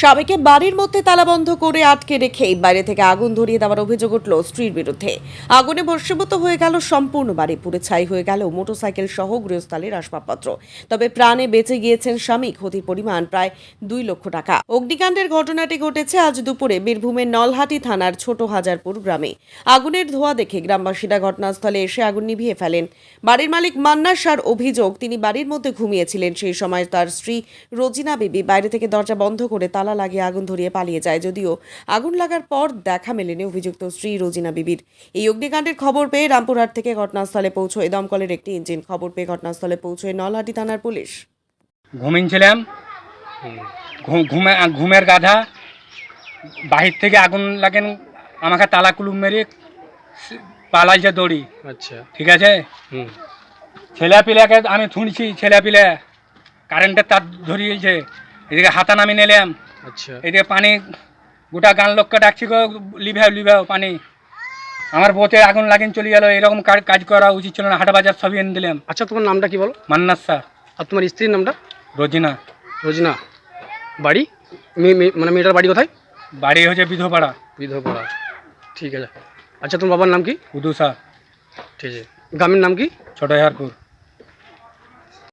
স্বামীকে বাড়ির মধ্যে তালাবন্ধ করে আটকে রেখেই বাইরে থেকে আগুন ধরিয়ে দেওয়ার অভিযোগ উঠল স্ত্রীর বিরুদ্ধে। আগুনে ভস্মীভূত হয়ে গেল সম্পূর্ণ বাড়ি। পুড়ে ছাই হয়ে গেল মোটরসাইকেল সহ গৃহস্থালীর আসবাবপত্র। তবে প্রাণে বেঁচে গিয়েছেন স্বামী। ক্ষতির পরিমাণ প্রায় দুই লক্ষ টাকা। অগ্নিকাণ্ডের ঘটনাটি ঘটেছে আজ দুপুরে বীরভূমের নলহাটি থানার ছোট হাজারপুর গ্রামে। আগুনের ধোঁয়া দেখে গ্রামবাসীরা ঘটনাস্থলে এসে আগুন নিভিয়ে ফেলেন। বাড়ির মালিক মান্না সার অভিযোগ, তিনি বাড়ির মধ্যে ঘুমিয়েছিলেন। সেই সময় তার স্ত্রী রোজিনা বিবি বাইরে থেকে দরজা বন্ধ করে তালা লাগিয়ে আগুন ধরিয়ে পালিয়ে যায়। যদিও আগুন লাগার পর দেখা মেলেনি অভিযুক্ত স্ত্রী রোজিনা বিবির। এই অগ্নিকাণ্ডের খবর পেয়ে রামপুরহাট থেকে ঘটনাস্থলে পৌঁছয় দমকলের একটি ইঞ্জিন। খবর পেয়ে ঘটনাস্থলে পৌঁছয় নলহাটি থানার পুলিশ। ঘুমিয়েছিলাম। ঘু- ঘুমে ঘুমের গাধা। বাহির থেকে আগুন লাগেন আমাকে তালা কুলুম মেরে পালাইছে দড়ি। আচ্ছা। ঠিক আছে? হুম। ছেলে পিলাকে আমি শুনছি ছেলে পিলে কারেন্টের তার ধরিয়েছে। এদিকে হাতা নামি নিলাম। আচ্ছা। এদিকে পানি গোটা গান লোককে ডাকছি গো লিভাও লিভাও পানি। আমার বউতে আগুন লাগিন চলে গেল এরকম কাজ- করা উচিত ছিল না হাট বাজার সবই এনে দিলাম। আচ্ছা তোমার নামটা কি বলো? মান্নাস স্যার। আর তোমার স্ত্রীর নামটা? রোজিনা। রোজনা। বাড়ি? মানে মেয়েটার বাড়ি কোথায়? বাড়ি হচ্ছে বিধপাড়া বিধপাড়া ঠিক আছে। আচ্ছা তোমার বাবার নাম কি? উদু স্যার। ঠিক আছে। গ্রামের নাম কি? ছোট হারপুর